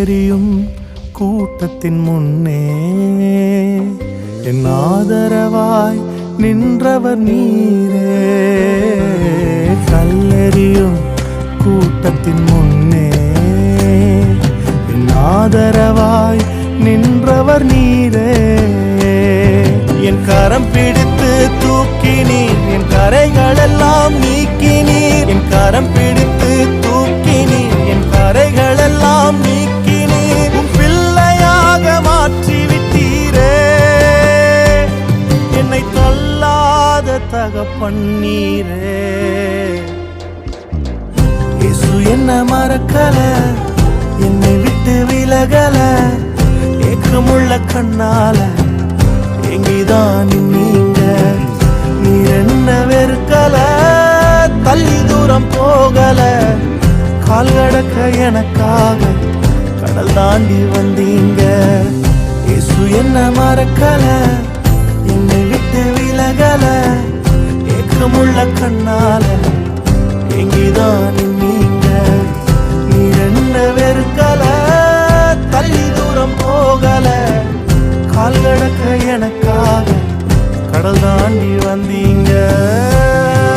எரியும் கூட்டத்தின் முன்னே. என் ஆதரவாய் நின்றவர் நீரே. கல்லெறியும் கூட்டத்தின் முன்னே. என் ஆதரவாய் நின்றவர் நீரே. என் கரம் பிடித்து தூக்கினீர். என் கரைகளெல்லாம் நீக்கினீர். என் கரம் பிடி என்னை தள்ளாத தகப்பன் நீரே இயேசு என்ன மறக்கல என்னை விட்டு விலகல ஏக்கமுள்ள கண்ணால எங்கிதான் நீங்க. நீர் என்ன வெறுக்கல தள்ளி தூரம் போகல. கால் கடக்க எனக்காக கடல் தாண்டி வந்தீங்க. இயேசு என்ன மறக்கலை உள்ள கண்ணால எங்கிதான் நீங்க? நீ என்ன வெறுக்கல? தள்ளி தூரம் போகல. கால் கடக்க எனக்காக கடல் தாண்டி வந்தீங்க.